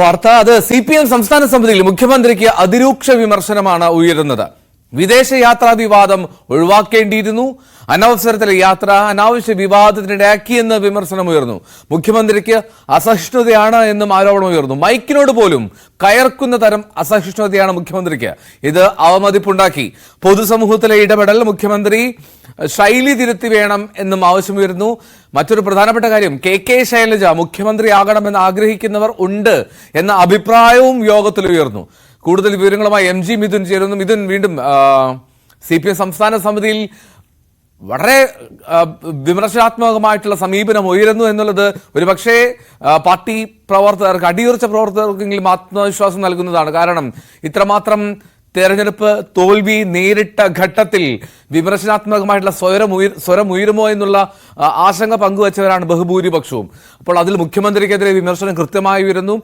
വാർത്ത. അത് C P M സംസ്ഥാന സമിതിയിൽ മുഖ്യമന്ത്രിക്ക് അതിരൂക്ഷ വിമർശനമാണ് ഉയരുന്നത്. വിദേശയാത്രാ വിവാദം ഒഴിവാക്കേണ്ടിയിരുന്നു. അനവസരത്തിലെ യാത്ര അനാവശ്യ വിവാദത്തിനിടയാക്കിയെന്ന് വിമർശനം ഉയർന്നു. മുഖ്യമന്ത്രിക്ക് അസഹിഷ്ണുതയാണ് എന്നും ആരോപണം ഉയർന്നു. മൈക്കിനോട് പോലും കയർക്കുന്ന തരം അസഹിഷ്ണുതയാണ് മുഖ്യമന്ത്രിക്ക്. ഇത് അവമതിപ്പുണ്ടാക്കി. പൊതുസമൂഹത്തിലെ ഇടപെടൽ മുഖ്യമന്ത്രി ശൈലി തിരുത്തി വേണം എന്നും ആവശ്യമുയരുന്നു മറ്റൊരു പ്രധാനപ്പെട്ട കാര്യം കെ കെ ശൈലജ മുഖ്യമന്ത്രിയാകണമെന്ന് ആഗ്രഹിക്കുന്നവർ ഉണ്ട് എന്ന അഭിപ്രായവും യോഗത്തിൽ ഉയർന്നു. കൂടുതൽ വിവരങ്ങളുമായി എം ജി മിഥുൻ ചേരുന്നു. മിഥുൻ വീണ്ടും സി പി എം സംസ്ഥാന സമിതിയിൽ വളരെ വിമർശനാത്മകമായിട്ടുള്ള സമീപനം ഉയരുന്നു എന്നുള്ളത് ഒരുപക്ഷേ പാർട്ടി പ്രവർത്തകർക്ക് അടിയുറച്ച പ്രവർത്തകർക്കെങ്കിലും ആത്മവിശ്വാസം നൽകുന്നതാണ്. കാരണം ഇത്രമാത്രം തെരഞ്ഞെടുപ്പ് തോൽവി നേരിട്ട ഘട്ടത്തിൽ വിമർശനാത്മകമായിട്ടുള്ള സ്വരം ഉയർ സ്വരം ഉയരുമോ എന്നുള്ള ആശങ്ക പങ്കുവച്ചവരാണ് ബഹുഭൂരിപക്ഷവും. അപ്പോൾ അതിൽ മുഖ്യമന്ത്രിക്കെതിരെ വിമർശനം കൃത്യമായി ഉയരുന്നു.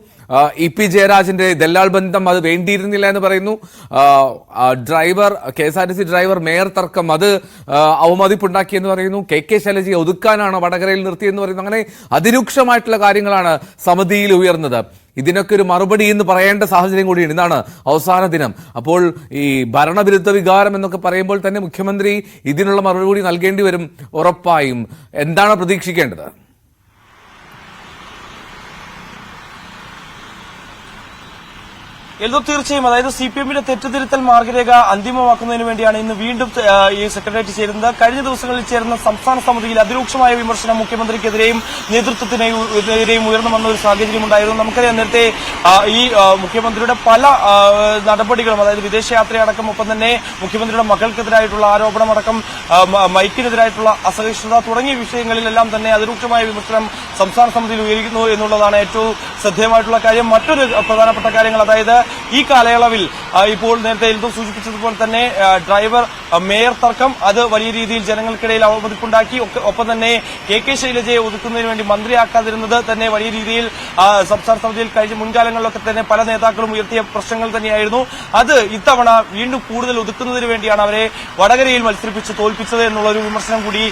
ഇ പി ജയരാജന്റെ ദല്ലാൾ ബന്ധം അത് വേണ്ടിയിരുന്നില്ല എന്ന് പറയുന്നു. Driver K S R T C driver mayor തർക്കം അത് അവമതിപ്പുണ്ടാക്കിയെന്ന് പറയുന്നു. കെ കെ ശൈലജയെ ഒതുക്കാനാണ് വടകരയിൽ നിർത്തിയെന്ന് പറയുന്നു. അങ്ങനെ അതിരൂക്ഷമായിട്ടുള്ള കാര്യങ്ങളാണ് സമിതിയിൽ ഉയർന്നത്. ഇതിനൊക്കെ ഒരു മറുപടി എന്ന് പറയേണ്ട സാഹചര്യം കൂടിയാണ് ഇതാണ് അവസാന ദിനം. അപ്പോൾ ഈ ഭരണവിരുദ്ധ വികാരം എന്നൊക്കെ പറയുമ്പോൾ തന്നെ മുഖ്യമന്ത്രി ഇതിനുള്ള മറുപടി നൽകേണ്ടി വരും ഉറപ്പായും. എന്താണ് പ്രതീക്ഷിക്കേണ്ടത്? എൽദോ തീർച്ചയായും. അതായത് സി പി എമ്മിന്റെ തെറ്റുതിരുത്തൽ മാർഗരേഖ അന്തിമമാക്കുന്നതിന് വേണ്ടിയാണ് ഇന്ന് വീണ്ടും ഈ സെക്രട്ടേറിയറ്റ് ചേരുന്നത്. കഴിഞ്ഞ ദിവസങ്ങളിൽ ചേർന്ന സംസ്ഥാന സമിതിയിൽ അതിരൂക്ഷമായ വിമർശനം മുഖ്യമന്ത്രിക്കെതിരെയും നേതൃത്വത്തിനെതിരെയും ഉയർന്നു വന്ന ഒരു സാഹചര്യം സാഹചര്യമുണ്ടായിരുന്നു നമുക്കറിയാം നേരത്തെ ഈ മുഖ്യമന്ത്രിയുടെ പല നടപടികളും അതായത് വിദേശയാത്രയടക്കം ഒപ്പം തന്നെ മുഖ്യമന്ത്രിയുടെ മകൾക്കെതിരായിട്ടുള്ള ആരോപണമടക്കം മൈക്കിനെതിരായിട്ടുള്ള അസഹിഷ്ണുത തുടങ്ങിയ വിഷയങ്ങളിലെല്ലാം തന്നെ അതിരൂക്ഷമായ വിമർശനം സംസ്ഥാന സമിതിയിൽ ഉയരുന്നു എന്നുള്ളതാണ് ഏറ്റവും ശ്രദ്ധേയമായിട്ടുള്ള കാര്യം. മറ്റൊരു പ്രധാനപ്പെട്ട കാര്യങ്ങൾ അതായത് ഈ കാലയളവിൽ ഇപ്പോൾ നേരത്തെ എൽദോ സൂചിപ്പിച്ചതുപോലെ തന്നെ ഡ്രൈവർ മേയർ തർക്കം അത് വലിയ രീതിയിൽ ജനങ്ങൾക്കിടയിൽ അവമതിപ്പുണ്ടാക്കി ഒപ്പം തന്നെ കെ കെ ശൈലജയെ ഒതുക്കുന്നതിന് വേണ്ടി മന്ത്രിയാക്കാതിരുന്നത് തന്നെ വലിയ രീതിയിൽ സംസ്ഥാന സമിതിയിൽ കഴിഞ്ഞ മുൻകാലങ്ങളിലൊക്കെ തന്നെ പല നേതാക്കളും ഉയർത്തിയ പ്രശ്നങ്ങൾ തന്നെയായിരുന്നു. അത് ഇത്തവണ വീണ്ടും കൂടുതൽ ഒതുക്കുന്നതിന് വേണ്ടിയാണ് അവരെ വടകരയിൽ മത്സരിപ്പിച്ച് തോൽപ്പിച്ചത് എന്നുള്ള ഒരു വിമർശനം കൂടി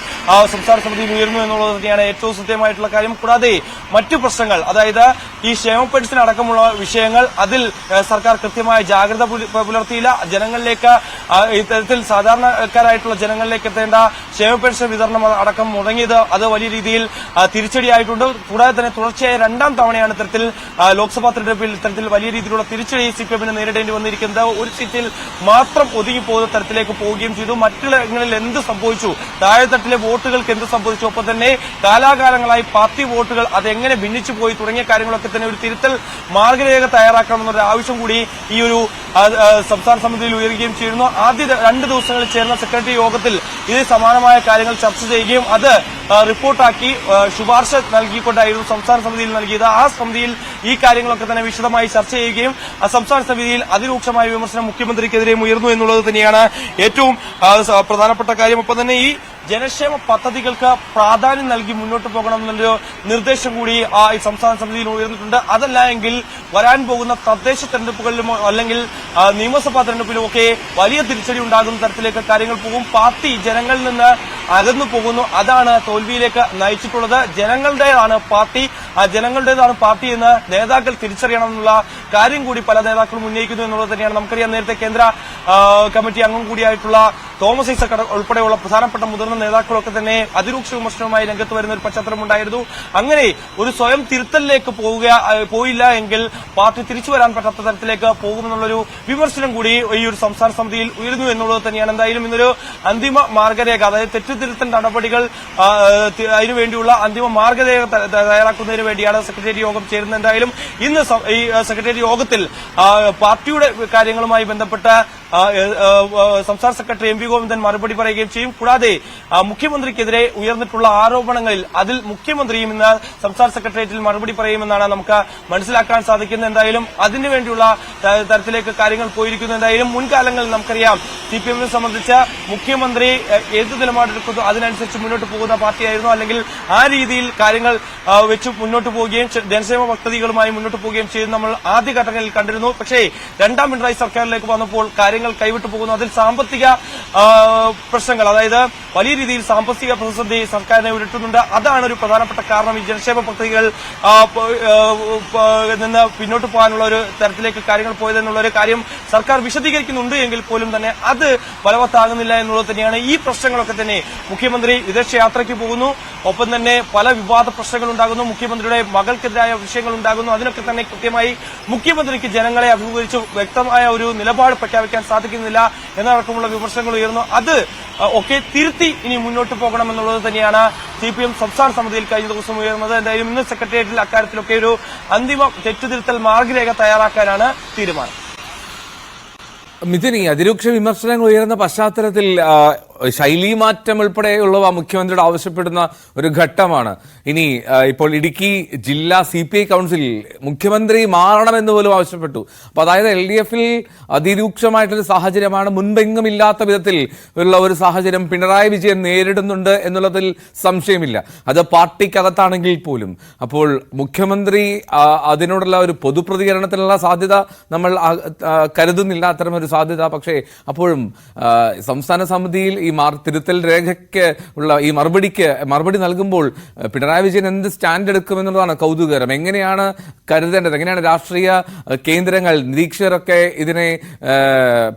സംസ്ഥാന സമിതിയിൽ ഉയർന്നു എന്നുള്ളത് തന്നെയാണ് ഏറ്റവും ശ്രദ്ധേയമായിട്ടുള്ള കാര്യം. കൂടാതെ മറ്റു പ്രശ്നങ്ങൾ അതായത് ഈ ക്ഷേമ അടക്കമുള്ള വിഷയങ്ങൾ അതിൽ സർക്കാർ കൃത്യമായ ജാഗ്രത പുലർത്തിയില്ല. ജനങ്ങളിലേക്ക് ഇത്തരത്തിൽ സാധാരണക്കാരായിട്ടുള്ള ജനങ്ങളിലേക്ക് എത്തേണ്ട ക്ഷേമ പെൻഷൻ വിതരണം അടക്കം മുടങ്ങിയത് അത് വലിയ രീതിയിൽ തിരിച്ചടിയായിട്ടുണ്ട്. കൂടാതെ തന്നെ തുടർച്ചയായ രണ്ടാം തവണയാണ് ഇത്തരത്തിൽ ലോക്സഭാ തെരഞ്ഞെടുപ്പിൽ ഇത്തരത്തിൽ വലിയ രീതിയിലുള്ള തിരിച്ചടി സി പി എമ്മിന് നേരിടേണ്ടി വന്നിരിക്കുന്നത്. ഒരു സീറ്റിൽ മാത്രം ഒതുങ്ങിപ്പോകുന്ന തരത്തിലേക്ക് പോവുകയും ചെയ്തു. മറ്റുള്ളങ്ങളിൽ എന്ത് സംഭവിച്ചു? താഴെത്തട്ടിലെ വോട്ടുകൾക്ക് എന്ത് സംഭവിച്ചു? ഒപ്പം തന്നെ കാലാകാലങ്ങളായി പാർട്ടി വോട്ടുകൾ അതെങ്ങനെ ഭിന്നിച്ചു പോയി? തുടങ്ങിയ കാര്യങ്ങളൊക്കെ തന്നെ ഒരു തിരുത്തൽ മാർഗരേഖ തയ്യാറാക്കണമെന്നൊരു ആവശ്യം കൂടി ഈ ഒരു സംസ്ഥാന സമിതിയിൽ ഉയരുകയും ചെയ്യുന്നു. ആദ്യ രണ്ട് ദിവസങ്ങളിൽ ചേർന്ന സെക്രട്ടറി യോഗത്തിൽ ഇത് സമാനമായ കാര്യങ്ങൾ ചർച്ച ചെയ്യുകയും അത് റിപ്പോർട്ടാക്കി ശുപാർശ നൽകിക്കൊണ്ടായിരുന്നു സംസ്ഥാന സമിതിയിൽ നൽകിയത്. ആ സമിതിയിൽ ഈ കാര്യങ്ങളൊക്കെ തന്നെ വിശദമായി ചർച്ച ചെയ്യുകയും സംസ്ഥാന സമിതിയിൽ അതിരൂക്ഷമായ വിമർശനം മുഖ്യമന്ത്രിക്കെതിരെയും ഉയർന്നു എന്നുള്ളത് തന്നെയാണ് ഏറ്റവും പ്രധാനപ്പെട്ട കാര്യം. ഒപ്പം തന്നെ ഈ ജനക്ഷേമ പദ്ധതികൾക്ക് പ്രാധാന്യം നൽകി മുന്നോട്ട് പോകണമെന്നൊരു നിർദ്ദേശം കൂടി ആ ഈ സംസ്ഥാന സമിതിയിൽ ഉയർന്നിട്ടുണ്ട്. അതല്ല എങ്കിൽ വരാൻ പോകുന്ന തദ്ദേശ തെരഞ്ഞെടുപ്പുകളിലും അല്ലെങ്കിൽ നിയമസഭാ തെരഞ്ഞെടുപ്പിലും ഒക്കെ വലിയ തിരിച്ചടി ഉണ്ടാകുന്ന തരത്തിലേക്ക് കാര്യങ്ങൾ പോകും. പാർട്ടി ജനങ്ങളിൽ നിന്ന് അകന്നു പോകുന്നു. അതാണ് തോൽവിയിലേക്ക് നയിച്ചിട്ടുള്ളത്. ജനങ്ങളുടേതാണ് പാർട്ടി. ആ ജനങ്ങളുടേതാണ് പാർട്ടി എന്ന് നേതാക്കൾ തിരിച്ചറിയണമെന്നുള്ള കാര്യം കൂടി പല നേതാക്കളും ഉന്നയിക്കുന്നു എന്നുള്ളത് തന്നെയാണ് നമുക്കറിയാം. നേരത്തെ കേന്ദ്ര കമ്മിറ്റി അംഗം കൂടിയായിട്ടുള്ള തോമസ് ഐസക് ഉൾപ്പെടെയുള്ള പ്രധാനപ്പെട്ട മുതിർന്ന നേതാക്കളൊക്കെ തന്നെ അതിരൂക്ഷ വിമർശനവുമായി രംഗത്ത് വരുന്ന ഒരു പശ്ചാത്തലം ഉണ്ടായിരുന്നു. അങ്ങനെ ഒരു സ്വയം തിരുത്തലിലേക്ക് പോവുക പോയില്ല എങ്കിൽ പാർട്ടി തിരിച്ചു വരാൻ പറ്റാത്ത തരത്തിലേക്ക് പോകുമെന്നുള്ളൊരു വിമർശനം കൂടി ഈ ഒരു സംസ്ഥാന സമിതിയിൽ ഉയർന്നു എന്നുള്ളത് തന്നെയാണ്. എന്തായാലും ഇന്നൊരു അന്തിമ മാർഗരേഖ അതായത് തെറ്റുതിരുത്തൽ നടപടികൾ അതിനുവേണ്ടിയുള്ള അന്തിമ മാർഗരേഖ തയ്യാറാക്കുന്നതിന് വേണ്ടിയാണ് സെക്രട്ടേറിയറ്റ് യോഗം ചേരുന്നത്. എന്തായാലും ഇന്ന് ഈ സെക്രട്ടേറിയറ്റ് യോഗത്തിൽ പാർട്ടിയുടെ കാര്യങ്ങളുമായി ബന്ധപ്പെട്ട സംസ്ഥാന സെക്രട്ടറി എം വി ഗോവിന്ദൻ മറുപടി പറയുകയും ചെയ്യും. കൂടാതെ മുഖ്യമന്ത്രിക്കെതിരെ ഉയർന്നിട്ടുള്ള ആരോപണങ്ങളിൽ അതിൽ മുഖ്യമന്ത്രിയും ഇന്ന് സംസ്ഥാന സെക്രട്ടേറിയറ്റിൽ മറുപടി പറയുമെന്നാണ് നമുക്ക് മനസ്സിലാക്കാൻ സാധിക്കുന്നത്. എന്തായാലും അതിനുവേണ്ടിയുള്ള തരത്തിലേക്ക് കാര്യങ്ങൾ പോയിരിക്കുന്നു. എന്തായാലും മുൻകാലങ്ങളിൽ നമുക്കറിയാം സി പി എമ്മിനെ സംബന്ധിച്ച് മുഖ്യമന്ത്രി ഏത് നിലപാടെടുക്കുന്നു അതിനനുസരിച്ച് മുന്നോട്ട് പോകുന്ന പാർട്ടിയായിരുന്നു അല്ലെങ്കിൽ ആ രീതിയിൽ കാര്യങ്ങൾ വെച്ച് മുന്നോട്ട് പോവുകയും ജനസേവ പദ്ധതികളുമായി മുന്നോട്ട് പോവുകയും ചെയ്ത് നമ്മൾ ആദ്യഘട്ടങ്ങളിൽ കണ്ടിരുന്നു. പക്ഷേ രണ്ടാം പിണറായി സർക്കാരിലേക്ക് വന്നപ്പോൾ കാര്യങ്ങൾ കാര്യങ്ങൾ കൈവിട്ടു പോകുന്നു. അതിൽ സാമ്പത്തിക പ്രശ്നങ്ങൾ അതായത് വലിയ രീതിയിൽ സാമ്പത്തിക പ്രതിസന്ധി സർക്കാരിനെ ഉരുട്ടുന്നുണ്ട്. അതാണ് ഒരു പ്രധാനപ്പെട്ട കാരണം. ഈ ജനക്ഷേമ പദ്ധതികൾ നിന്ന് പിന്നോട്ട് പോകാനുള്ള ഒരു തരത്തിലേക്ക് കാര്യങ്ങൾ പോയതെന്നുള്ള ഒരു കാര്യം സർക്കാർ വിശദീകരിക്കുന്നുണ്ട് എങ്കിൽ പോലും തന്നെ അത് ഫലവത്താകുന്നില്ല എന്നുള്ളത് തന്നെയാണ് ഈ പ്രശ്നങ്ങളൊക്കെ തന്നെ മുഖ്യമന്ത്രി വിദേശയാത്രയ്ക്ക് പോകുന്നു. ഒപ്പം തന്നെ പല വിവാദ പ്രശ്നങ്ങൾ ഉണ്ടാകുന്നു മുഖ്യമന്ത്രിയുടെ മകൾക്കെതിരായ വിഷയങ്ങൾ ഉണ്ടാകുന്നു അതിനൊക്കെ തന്നെ കൃത്യമായി മുഖ്യമന്ത്രിക്ക് ജനങ്ങളെ അഭിമുഖീകരിച്ച് വ്യക്തമായ ഒരു നിലപാട് പ്രഖ്യാപിക്കാൻ സാധിക്കുന്നില്ല എന്നടക്കമുള്ള വിമർശനങ്ങൾ ഉയർന്നു. അത് ഒക്കെ തിരുത്തി ഇനി മുന്നോട്ട് പോകണം പോകണമെന്നുള്ളത് തന്നെയാണ് സി പി എം സംസ്ഥാന സമിതിയിൽ കഴിഞ്ഞ ദിവസം ഉയർന്നത്. എന്തായാലും ഇന്ന് സെക്രട്ടേറിയറ്റിൽ അക്കാര്യത്തിലൊക്കെ ഒരു അന്തിമ തെറ്റുതിരുത്തൽ മാർഗരേഖ തയ്യാറാക്കാനാണ് തീരുമാനം. മിഥുനി അതിരൂക്ഷ വിമർശനങ്ങൾ ഉയർന്ന പശ്ചാത്തലത്തിൽ ശൈലി മാറ്റം ഉൾപ്പെടെയുള്ളവ മുഖ്യമന്ത്രിയുടെ ആവശ്യപ്പെടുന്ന ഒരു ഘട്ടമാണ്. ഇനി ഇപ്പോൾ ഇടുക്കി ജില്ലാ സി പി ഐ കൗൺസിൽ മുഖ്യമന്ത്രി മാറണമെന്ന് പോലും ആവശ്യപ്പെട്ടു. അപ്പോൾ അതായത് എൽ ഡി എഫിൽ അതിരൂക്ഷമായിട്ടൊരു സാഹചര്യമാണ്. മുൻപെങ്ങും ഇല്ലാത്ത വിധത്തിൽ ഉള്ള ഒരു സാഹചര്യം പിണറായി വിജയൻ നേരിടുന്നുണ്ട് എന്നുള്ളതിൽ സംശയമില്ല. അത് പാർട്ടിക്കകത്താണെങ്കിൽ പോലും. അപ്പോൾ മുഖ്യമന്ത്രി അതിനോടുള്ള ഒരു പൊതുപ്രതികരണത്തിനുള്ള സാധ്യത നമ്മൾ കരുതുന്നില്ല അത്തരമൊരു സാധ്യത. പക്ഷേ അപ്പോഴും സംസ്ഥാന സമിതിയിൽ മാർ തിരുത്തൽ രേഖയ്ക്ക് ഉള്ള ഈ മറുപടിക്ക് മറുപടി നൽകുമ്പോൾ പിണറായി വിജയൻ എന്ത് സ്റ്റാൻഡ് എടുക്കുമെന്നുള്ളതാണ് കൗതുകകരം. എങ്ങനെയാണ് കരുതേണ്ടത്? എങ്ങനെയാണ് രാഷ്ട്രീയ കേന്ദ്രങ്ങൾ നിരീക്ഷകരൊക്കെ ഇതിനെ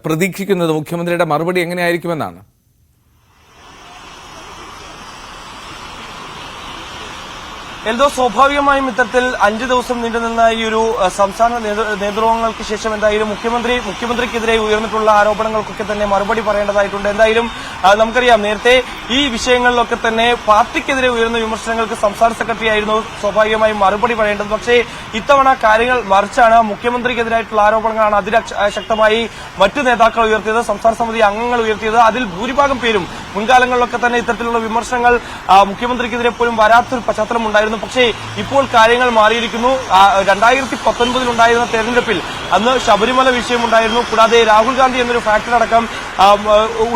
പ്രതീക്ഷിക്കുന്നത്? മുഖ്യമന്ത്രിയുടെ മറുപടി എങ്ങനെയായിരിക്കുമെന്നാണ്? എൽദോ സ്വാഭാവികമായും ഇത്തരത്തിൽ അഞ്ചു ദിവസം നീണ്ടുനിന്ന ഈ ഒരു സംസ്ഥാന നേതൃത്വങ്ങൾക്ക് ശേഷം എന്തായാലും മുഖ്യമന്ത്രി മുഖ്യമന്ത്രിക്കെതിരെ ഉയർന്നിട്ടുള്ള ആരോപണങ്ങൾക്കൊക്കെ തന്നെ മറുപടി പറയേണ്ടതായിട്ടുണ്ട്. എന്തായാലും നമുക്കറിയാം നേരത്തെ ഈ വിഷയങ്ങളിലൊക്കെ തന്നെ പാർട്ടിക്കെതിരെ ഉയർന്ന വിമർശനങ്ങൾക്ക് സംസ്ഥാന സെക്രട്ടറി ആയിരുന്നു സ്വാഭാവികമായും മറുപടി പറയേണ്ടത്. പക്ഷേ ഇത്തവണ കാര്യങ്ങൾ മറിച്ചാണ് മുഖ്യമന്ത്രിക്കെതിരായിട്ടുള്ള ആരോപണങ്ങളാണ് അതിശക്തമായി മറ്റു നേതാക്കൾ ഉയർത്തിയത് സംസ്ഥാന സമിതി അംഗങ്ങൾ ഉയർത്തിയത്. അതിൽ ഭൂരിഭാഗം പേരും മുൻകാലങ്ങളിലൊക്കെ തന്നെ ഇത്തരത്തിലുള്ള വിമർശനങ്ങൾ മുഖ്യമന്ത്രിക്കെതിരെ പോലും വരാത്തൊരു പശ്ചാത്തലം ഉണ്ടായിരുന്നു. പക്ഷേ ഇപ്പോൾ കാര്യങ്ങൾ മാറിയിരിക്കുന്നു. രണ്ടായിരത്തി പത്തൊൻപതിൽ ഉണ്ടായിരുന്ന തെരഞ്ഞെടുപ്പിൽ അന്ന് ശബരിമല വിഷയമുണ്ടായിരുന്നു. കൂടാതെ രാഹുൽ ഗാന്ധി എന്നൊരു ഫാക്ടർ അടക്കം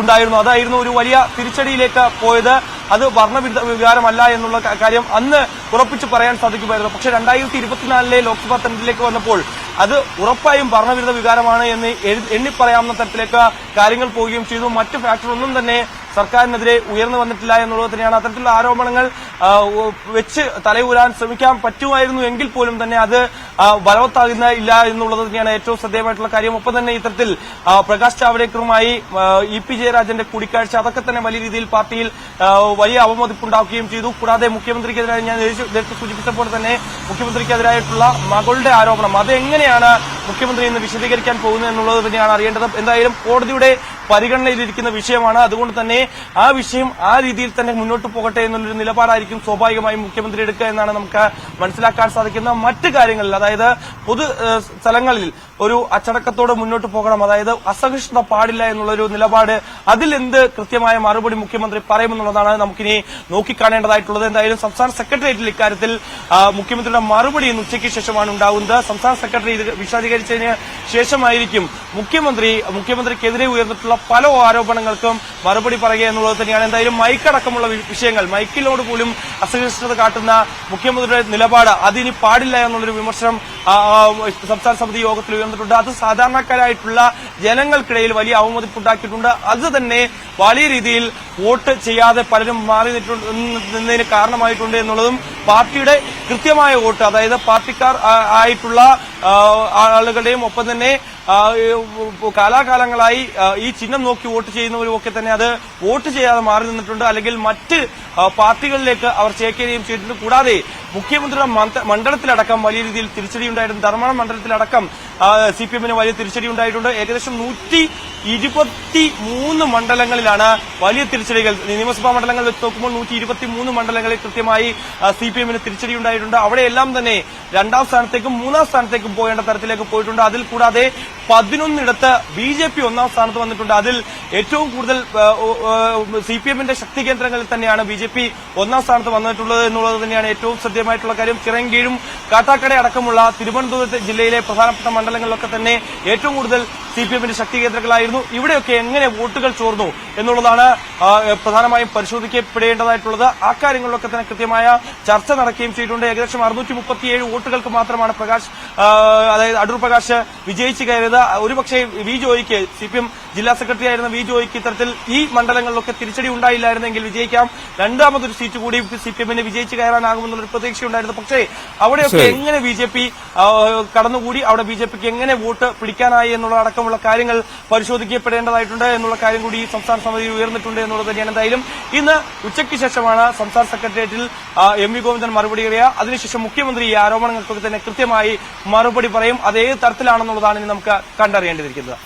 ഉണ്ടായിരുന്നു. അതായിരുന്നു ഒരു വലിയ തിരിച്ചടിയിലേക്ക് പോയത്. അത് വർണവിധ വികാരമല്ല എന്നുള്ള കാര്യം അന്ന് ഉറപ്പിച്ച് പറയാൻ സാധിക്കുമായിരുന്നു. പക്ഷേ രണ്ടായിരത്തി ഇരുപത്തിനാലിലെ ലോക്സഭാ തെരഞ്ഞെടുപ്പിലേക്ക് വന്നപ്പോൾ അത് ഉറപ്പായും ഭരണവിരുദ്ധ വികാരമാണ് എന്ന് എണ്ണിപ്പറയാവുന്ന തരത്തിലേക്ക് കാര്യങ്ങൾ പോവുകയും ചെയ്തു. മറ്റു ഫാക്ടറൊന്നും തന്നെ സർക്കാരിനെതിരെ ഉയർന്നു വന്നിട്ടില്ല എന്നുള്ളത് തന്നെയാണ്. അത്തരത്തിലുള്ള ആരോപണങ്ങൾ വെച്ച് തലയൂരാൻ ശ്രമിക്കാൻ പറ്റുമായിരുന്നു എങ്കിൽ പോലും തന്നെ അത് ബലവത്താകുന്ന ഇല്ല എന്നുള്ളത് തന്നെയാണ് ഏറ്റവും ശ്രദ്ധേയമായിട്ടുള്ള കാര്യം. ഒപ്പം തന്നെ ഇത്തരത്തിൽ പ്രകാശ് ജാവ്ദേക്കറുമായി ഇ പി ജയരാജന്റെ കൂടിക്കാഴ്ച അതൊക്കെ തന്നെ വലിയ രീതിയിൽ പാർട്ടിയിൽ വലിയ അവമതിപ്പുണ്ടാക്കുകയും ചെയ്തു. കൂടാതെ മുഖ്യമന്ത്രിക്കെതിരായ ഞാൻ നേരത്തെ സൂചിപ്പിച്ചപ്പോൾ തന്നെ മുഖ്യമന്ത്രിക്കെതിരായിട്ടുള്ള മകളുടെ ആരോപണം. അത് എങ്ങനെയാണ് മുഖ്യമന്ത്രി ഇന്ന് വിശദീകരിക്കാൻ പോകുന്നത് എന്നുള്ളത് തന്നെയാണ് അറിയേണ്ടത്. എന്തായാലും കോടതിയുടെ പരിഗണനയിലിരിക്കുന്ന വിഷയമാണ്. അതുകൊണ്ട് തന്നെ ആ വിഷയം ആ രീതിയിൽ തന്നെ മുന്നോട്ട് പോകട്ടെ എന്നുള്ളൊരു നിലപാടായിരിക്കും സ്വാഭാവികമായും മുഖ്യമന്ത്രി എടുക്കുക എന്നാണ് നമുക്ക് മനസ്സിലാക്കാൻ സാധിക്കുന്ന മറ്റ് കാര്യങ്ങളിൽ. അതായത് പൊതു സ്ഥലങ്ങളിൽ ഒരു അച്ചടക്കത്തോടെ മുന്നോട്ട് പോകണം. അതായത് അസഹിഷ്ണുത പാടില്ല എന്നുള്ളൊരു നിലപാട് അതിൽ എന്ത് കൃത്യമായ മറുപടി മുഖ്യമന്ത്രി പറയുമെന്നുള്ളതാണ് നമുക്കിനി നോക്കിക്കാണേണ്ടതായിട്ടുള്ളത്. എന്തായാലും സംസ്ഥാന സെക്രട്ടേറിയറ്റിൽ ഇക്കാര്യത്തിൽ മുഖ്യമന്ത്രിയുടെ മറുപടി ഇന്ന് ഉച്ചയ്ക്ക് ശേഷമാണ് ഉണ്ടാകുന്നത് സംസ്ഥാന സെക്രട്ടറി ഇത് വിശദീകരിച്ചതിന് ശേഷമായിരിക്കും മുഖ്യമന്ത്രി മുഖ്യമന്ത്രിക്കെതിരെ ഉയർന്നിട്ടുള്ള പല ആരോപണങ്ങൾക്കും മറുപടി പറയുക എന്നുള്ളത് തന്നെയാണ്. എന്തായാലും മൈക്കടക്കമുള്ള വിഷയങ്ങൾ മൈക്കിനോട് പോലും അസഹിഷ്ണുത കാട്ടുന്ന മുഖ്യമന്ത്രിയുടെ നിലപാട് അതിനി പാടില്ല എന്നുള്ളൊരു വിമർശനം സംസ്ഥാന സമിതി യോഗത്തിൽ ഉയർന്നിട്ടുണ്ട്. അത് സാധാരണക്കാരായിട്ടുള്ള ജനങ്ങൾക്കിടയിൽ വലിയ അവമതിപ്പുണ്ടാക്കിയിട്ടുണ്ട്. അത് തന്നെ വലിയ രീതിയിൽ വോട്ട് ചെയ്യാതെ പലരും മാറി നിന്നതിന് കാരണമായിട്ടുണ്ട് എന്നുള്ളതും പാർട്ടിയുടെ കൃത്യമായ വോട്ട് അതായത് പാർട്ടിക്കാർ ആയിട്ടുള്ള ആളുകളുടെയും ഒപ്പം തന്നെ കാലാകാലങ്ങളായി ഈ ചിഹ്നം നോക്കി വോട്ട് ചെയ്യുന്നവരും ഒക്കെ തന്നെ അത് വോട്ട് ചെയ്യാതെ മാറി നിന്നിട്ടുണ്ട്. അല്ലെങ്കിൽ മറ്റ് പാർട്ടികളിലേക്ക് അവർ ചേക്കേറുകയും ചെയ്തിട്ടുണ്ട് കൂടാതെ മുഖ്യമന്ത്രിയുടെ മന്ത- മണ്ഡലത്തിലടക്കം വലിയ രീതിയിൽ തിരിച്ചടി ഉണ്ടായിട്ടുണ്ട് ധർമ്മടം മണ്ഡലത്തിലടക്കം സി പി എമ്മിന് വലിയ തിരിച്ചടി ഉണ്ടായിട്ടുണ്ട്. ഏകദേശം നൂറ്റി ഇരുപത്തി മൂന്ന് മണ്ഡലങ്ങളിലാണ് വലിയ തിരിച്ചടികൾ. നിയമസഭാ മണ്ഡലങ്ങൾ വെച്ച് നോക്കുമ്പോൾ നൂറ്റി ഇരുപത്തി മൂന്ന് മണ്ഡലങ്ങളിൽ കൃത്യമായി സി പി എമ്മിന് തിരിച്ചടി ഉണ്ടായിട്ടുണ്ട്. അവിടെയെല്ലാം തന്നെ രണ്ടാം സ്ഥാനത്തേക്കും മൂന്നാം സ്ഥാനത്തേക്കും പോകേണ്ട തരത്തിലേക്ക് പോയിട്ടുണ്ട്. അതിൽ കൂടാതെ പതിനൊന്നിടത്ത് ബി ജെ പി ഒന്നാം സ്ഥാനത്ത് വന്നിട്ടുണ്ട്. അതിൽ ഏറ്റവും കൂടുതൽ സി പി എമ്മിന്റെ ശക്തി കേന്ദ്രങ്ങളിൽ തന്നെയാണ് ബി ജെ പി ഒന്നാം സ്ഥാനത്ത് വന്നിട്ടുള്ളത് എന്നുള്ളത് തന്നെയാണ് ഏറ്റവും ശ്രദ്ധേയമായിട്ടുള്ള കാര്യം ചിറങ്കീഴും കാട്ടാക്കട അടക്കമുള്ള തിരുവനന്തപുരത്ത് ജില്ലയിലെ പ്രധാനപ്പെട്ട മണ്ഡലങ്ങളിലൊക്കെ തന്നെ ഏറ്റവും കൂടുതൽ സി പി എമ്മിന്റെ ശക്തി കേന്ദ്രങ്ങളായിരുന്നു. ഇവിടെയൊക്കെ എങ്ങനെ വോട്ടുകൾ ചോർന്നു എന്നുള്ളതാണ് പ്രധാനമായും പരിശോധിക്കപ്പെടേണ്ടതായിട്ടുള്ളത്. ആ കാര്യങ്ങളിലൊക്കെ തന്നെ കൃത്യമായ ചർച്ച നടക്കുകയും ചെയ്തിട്ടുണ്ട്. ഏകദേശം അറുന്നൂറ്റി മുപ്പത്തിയേഴ് വോട്ടുകൾക്ക് മാത്രമാണ് പ്രകാശ് അതായത് അടൂർ പ്രകാശ് വിജയിച്ചു കയറിയത്. ഒരുപക്ഷെ വി ജോയിക്ക് സി പി എം ജില്ലാ സെക്രട്ടറി ആയിരുന്ന വി ജോയിക്ക് ഇത്തരത്തിൽ ഈ മണ്ഡലങ്ങളിലൊക്കെ തിരിച്ചടി ഉണ്ടായില്ലായിരുന്നെങ്കിൽ വിജയിക്കാം. രണ്ടാമതൊരു സീറ്റ് കൂടി സി പി എമ്മിന് വിജയിച്ച് കയറാനാകുമെന്നുള്ളൊരു പ്രതീക്ഷയുണ്ടായിരുന്നു. പക്ഷേ അവിടെയൊക്കെ എങ്ങനെ ബി ജെ പി കടന്നുകൂടി അവിടെ ബി ജെ പിക്ക് എങ്ങനെ വോട്ട് പിടിക്കാനായി എന്നുള്ള അടക്കമുള്ള കാര്യങ്ങൾ പരിശോധിക്കപ്പെടേണ്ടതായിട്ടുണ്ട് എന്നുള്ള കാര്യം കൂടി ഈ സംസ്ഥാന സമിതി ഉയർന്നിട്ടുണ്ട് എന്നുള്ളത് തന്നെയാണ്. എന്തായാലും ഇന്ന് ഉച്ചയ്ക്ക് ശേഷമാണ് സംസ്ഥാന സെക്രട്ടേറിയറ്റിൽ എം വി ഗോവിന്ദൻ മറുപടി പറയുക അതിനുശേഷം മുഖ്യമന്ത്രി ഈ ആരോപണങ്ങൾക്കൊക്കെ തന്നെ കൃത്യമായി മറുപടി പറയും. അത് ഏത് തരത്തിലാണെന്നുള്ളതാണ് ഇനി നമുക്ക് കണ്ടറിയേണ്ടിയിരിക്കുന്നത്.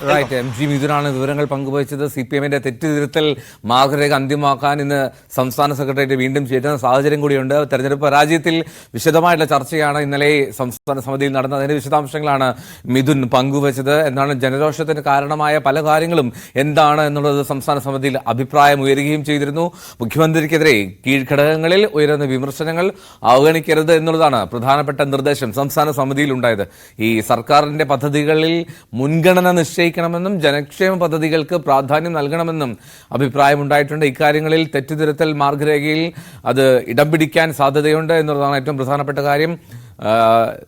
വിവരങ്ങൾ പങ്കുവച്ചത് സി പി എമ്മിന്റെ തെറ്റുതിരുത്തൽ മാർഗരേഖ അന്തിമമാക്കാൻ ഇന്ന് സംസ്ഥാന സെക്രട്ടേറിയറ്റ് വീണ്ടും ചേരുന്ന സാഹചര്യം കൂടിയുണ്ട്. തെരഞ്ഞെടുപ്പ് പരാജയത്തിൽ വിശദമായിട്ടുള്ള ചർച്ചയാണ് ഇന്നലെ സംസ്ഥാന സമിതിയിൽ നടന്നത്. അതിന്റെ വിശദാംശങ്ങളാണ് മിഥുൻ പങ്കുവച്ചത്. എന്നാണ് ജനരോഷത്തിന് കാരണമായ പല കാര്യങ്ങളും എന്താണ് എന്നുള്ളത് സംസ്ഥാന സമിതിയിൽ അഭിപ്രായം ഉയരുകയും ചെയ്തിരുന്നു. മുഖ്യമന്ത്രിക്കെതിരെ കീഴ്ഘടകങ്ങളിൽ ഉയരുന്ന വിമർശനങ്ങൾ അവഗണിക്കരുത് എന്നുള്ളതാണ് പ്രധാനപ്പെട്ട നിർദ്ദേശം സംസ്ഥാന സമിതിയിൽ ഉണ്ടായത് ഈ സർക്കാരിന്റെ പദ്ധതികളിൽ മുൻഗണന നിശ്ചയിക്കണമെന്നും ജനക്ഷേമ പദ്ധതികൾക്ക് പ്രാധാന്യം നൽകണമെന്നും അഭിപ്രായമുണ്ടായിട്ടുണ്ട്. ഇക്കാര്യങ്ങളിൽ തെറ്റുതിരുത്തൽ മാർഗരേഖയിൽ അത് ഇടം പിടിക്കാൻ സാധ്യതയുണ്ട് എന്നുള്ളതാണ് ഏറ്റവും പ്രധാനപ്പെട്ട കാര്യം.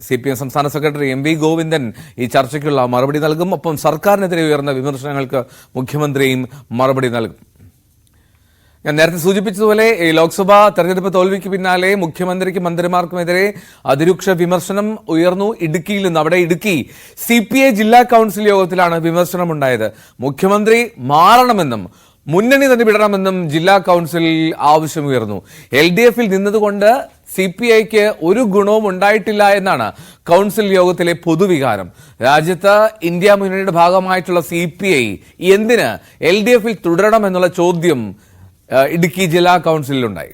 സി പി എം സംസ്ഥാന സെക്രട്ടറി എം വി ഗോവിന്ദൻ ഈ ചർച്ചയ്ക്കുള്ള മറുപടി നൽകും. ഒപ്പം സർക്കാരിനെതിരെ ഉയർന്ന വിമർശനങ്ങൾക്ക് മുഖ്യമന്ത്രിയും മറുപടി നൽകും. ഞാൻ നേരത്തെ സൂചിപ്പിച്ചതുപോലെ ഈ ലോക്സഭാ തെരഞ്ഞെടുപ്പ് തോൽവിക്ക് പിന്നാലെ മുഖ്യമന്ത്രിക്കും മന്ത്രിമാർക്കുമെതിരെ അതിരൂക്ഷ വിമർശനം ഉയർന്നു. ഇടുക്കിയിൽ നിന്ന് അവിടെ ഇടുക്കി സി പി ഐ ജില്ലാ കൗൺസിൽ യോഗത്തിലാണ് വിമർശനം ഉണ്ടായത് മുഖ്യമന്ത്രി മാറണമെന്നും മുന്നണി തന്നെ വിടണമെന്നും ജില്ലാ കൗൺസിൽ ആവശ്യമുയർന്നു. എൽ ഡി എഫിൽ നിന്നതുകൊണ്ട് സി പി ഐക്ക് ഒരു ഗുണവും ഉണ്ടായിട്ടില്ല എന്നാണ് കൗൺസിൽ യോഗത്തിലെ പൊതുവികാരം. രാജ്യത്ത് ഇന്ത്യ മുന്നണിയുടെ ഭാഗമായിട്ടുള്ള സി പി ഐ എന്തിന് എൽ ഡി എഫിൽ തുടരണമെന്നുള്ള ചോദ്യം ഇടുക്കി ജില്ലാ കൗൺസിലുണ്ടായി